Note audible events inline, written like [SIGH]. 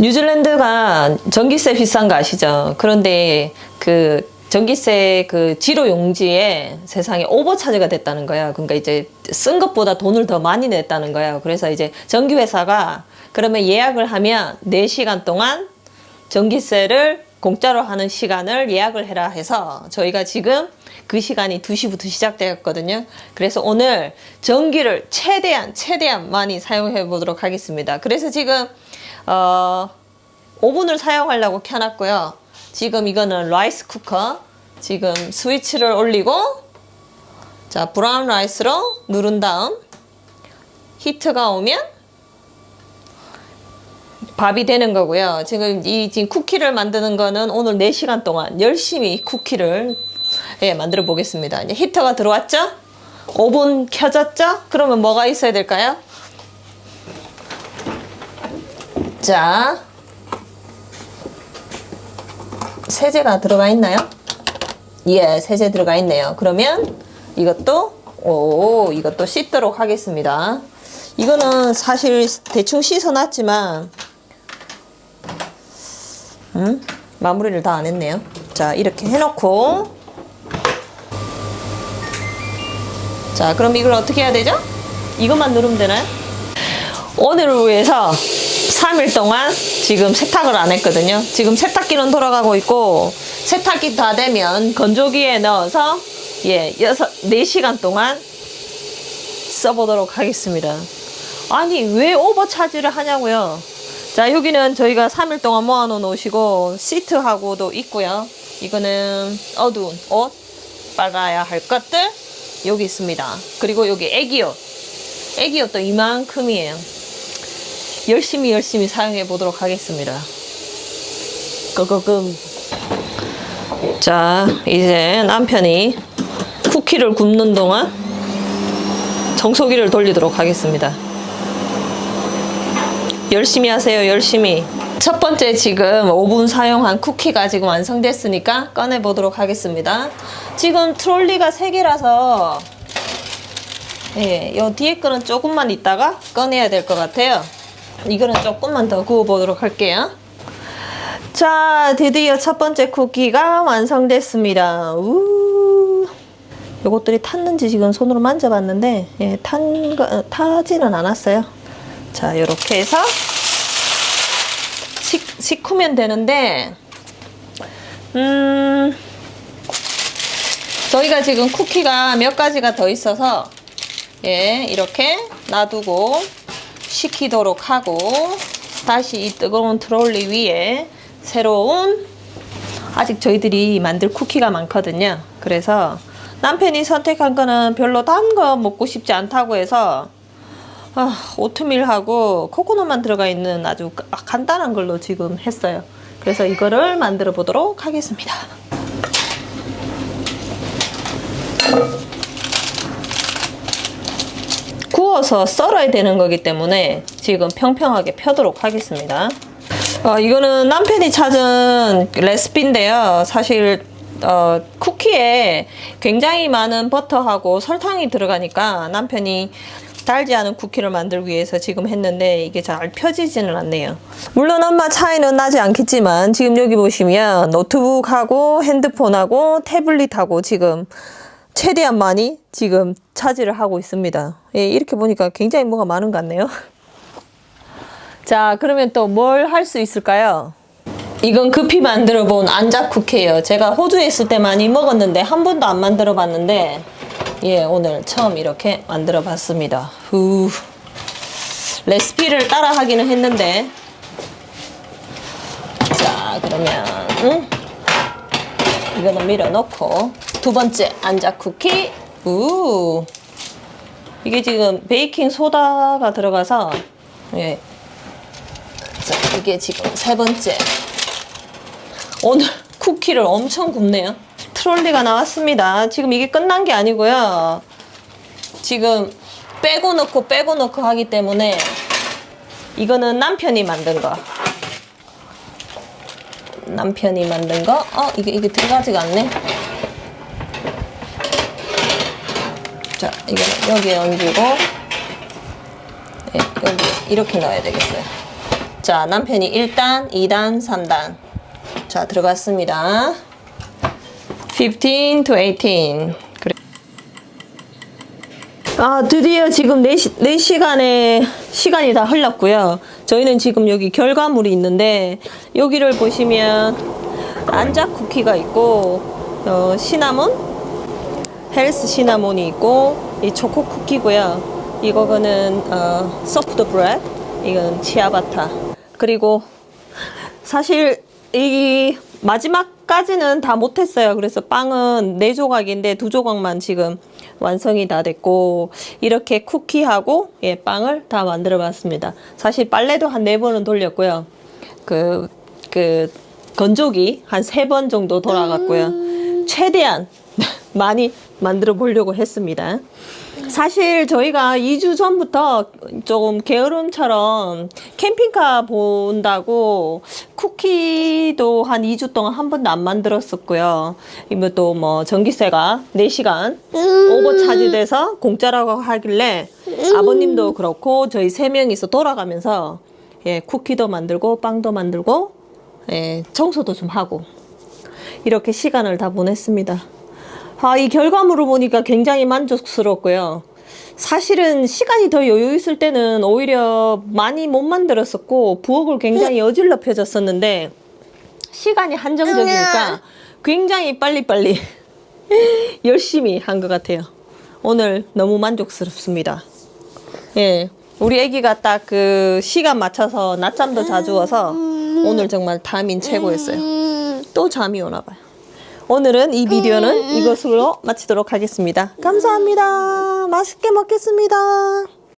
뉴질랜드가 전기세 비싼 거 아시죠? 그런데 그 전기세 그 지로 용지에 세상에 오버 차지가 됐다는 거야. 그러니까 이제 쓴 것보다 돈을 더 많이 냈다는 거야. 그래서 이제 전기 회사가 그러면 예약을 하면 4시간 동안 전기세를 공짜로 하는 시간을 예약을 해라 해서 저희가 지금 그 시간이 2시부터 시작되었거든요. 그래서 오늘 전기를 최대한 최대한 많이 사용해 보도록 하겠습니다. 그래서 지금 어 오븐을 사용하려고 켜놨고요. 지금 이거는 라이스 쿠커. 지금 스위치를 올리고 자 브라운 라이스로 누른 다음 히트가 오면 밥이 되는 거고요. 지금 이 지금 쿠키를 만드는 거는 오늘 4시간 동안 열심히 쿠키를 예, 만들어 보겠습니다. 이제 히터가 들어왔죠? 오븐 켜졌죠? 그러면 뭐가 있어야 될까요? 자, 세제가 들어가 있나요? 예, 세제 들어가 있네요. 그러면 이것도 오, 이것도 씻도록 하겠습니다. 이거는 사실 대충 씻어놨지만 음? 마무리를 다 안 했네요. 자, 이렇게 해놓고 자, 그럼 이걸 어떻게 해야 되죠? 이것만 누르면 되나요? 오늘을 위해서 3일 동안 지금 세탁을 안 했거든요. 지금 세탁기는 돌아가고 있고 세탁기 다 되면 건조기에 넣어서 예, 6, 4시간 동안 써보도록 하겠습니다. 아니, 왜 오버 차지를 하냐고요? 자, 여기는 저희가 3일 동안 모아놓은 옷이고, 시트하고도 있고요. 이거는 어두운 옷, 빨아야 할 것들, 여기 있습니다. 그리고 여기 애기옷. 애기옷도 이만큼이에요. 열심히 열심히 사용해 보도록 하겠습니다. 꺼꺼끔. 자, 이제 남편이 쿠키를 굽는 동안 정소기를 돌리도록 하겠습니다. 열심히 하세요, 열심히. 첫 번째 지금 오븐 사용한 쿠키가 지금 완성됐으니까 꺼내 보도록 하겠습니다. 지금 트롤리가 3개라서 예, 요 뒤에 거는 조금만 있다가 꺼내야 될 것 같아요. 이거는 조금만 더 구워 보도록 할게요. 자, 드디어 첫 번째 쿠키가 완성됐습니다. 우. 요것들이 탔는지 지금 손으로 만져봤는데 예, 탄 거, 타지는 않았어요. 자, 요렇게 해서 식, 식으면 되는데 음 저희가 지금 쿠키가 몇 가지가 더 있어서 예, 이렇게 놔두고 식히도록 하고 다시 이 뜨거운 트롤리 위에 새로운 아직 저희들이 만들 쿠키가 많거든요. 그래서 남편이 선택한 거는 별로 단 거 먹고 싶지 않다고 해서 아, 오트밀하고 코코넛만 들어가 있는 아주 가- 간단한 걸로 지금 했어요. 그래서 이거를 만들어 보도록 하겠습니다. 구워서 썰어야 되는 거기 때문에 지금 평평하게 펴도록 하겠습니다. 어, 이거는 남편이 찾은 레시피인데요. 사실 어, 쿠키에 굉장히 많은 버터하고 설탕이 들어가니까 남편이 달지 않은 쿠키를 만들기 위해서 지금 했는데 이게 잘 펴지지는 않네요. 물론 엄마 차이는 나지 않겠지만 지금 여기 보시면 노트북하고 핸드폰하고 태블릿하고 지금 최대한 많이 지금 차지를 하고 있습니다. 예, 이렇게 보니까 굉장히 뭐가 많은 것 같네요. [LAUGHS] 자, 그러면 또 뭘 할 수 있을까요? 이건 급히 만들어 본 안자 쿠키예요. 제가 호주에 있을 때 많이 먹었는데 한 번도 안 만들어 봤는데 예, 오늘 처음 이렇게 만들어 봤습니다. 후. 레시피를 따라 하기는 했는데 자, 그러면 음? 이거는 밀어놓고 두 번째 안자 쿠키. 우. 이게 지금 베이킹 소다가 들어가서 예. 자, 이게 지금 세 번째. 오늘 쿠키를 엄청 굽네요. 트롤리가 나왔습니다. 지금 이게 끝난 게 아니고요. 지금 빼고 넣고 빼고 넣고 하기 때문에 이거는 남편이 만든 거. 남편이 만든 거. 어, 이게, 이게 들어가지가 않네. 이거는 여기에 얹고, 예, 여기, 이렇게 넣어야 되겠어요. 자, 남편이 1단, 2단, 3단. 자, 들어갔습니다. 15 to 18. 그래. 아, 드디어 지금 4시, 4시간의 시간이 다 흘렀고요. 저희는 지금 여기 결과물이 있는데, 여기를 보시면, 안작 쿠키가 있고, 어, 시나몬? 헬스 시나몬이 있고, 이 초코 쿠키고요. 이거는, 어, 소프트 브레드. 이건 치아바타. 그리고, 사실 이 마지막까지는 다 못했어요. 그래서 빵은 네 조각인데 두 조각만 지금 완성이 다 됐고 이렇게 쿠키하고 예, 빵을 다 만들어 봤습니다. 사실 빨래도 한 네 번은 돌렸고요. 그, 그 건조기 한 세 번 정도 돌아갔고요. 최대한 [LAUGHS] 많이 만들어 보려고 했습니다. 사실 저희가 2주 전부터 조금 게으름처럼 캠핑카 본다고 쿠키도 한 2주 동안 한 번도 안 만들었었고요. 이거 또뭐 전기세가 4시간 오버 차지돼서 공짜라고 하길래 아버님도 그렇고 저희 세 명이서 돌아가면서 예, 쿠키도 만들고 빵도 만들고 예, 청소도 좀 하고 이렇게 시간을 다 보냈습니다. 아, 이 결과물을 보니까 굉장히 만족스럽고요. 사실은 시간이 더 여유 있을 때는 오히려 많이 못 만들었었고 부엌을 굉장히 어질러 펴졌었는데 시간이 한정적이니까 굉장히 빨리빨리 [LAUGHS] 열심히 한 것 같아요. 오늘 너무 만족스럽습니다. 예. 우리 아기가 딱 그 시간 맞춰서 낮잠도 자주 와서 오늘 정말 타민 최고였어요. 또 잠이 오나 봐요. 오늘은 이 비디오는 이것으로 마치도록 하겠습니다. 감사합니다. 맛있게 먹겠습니다.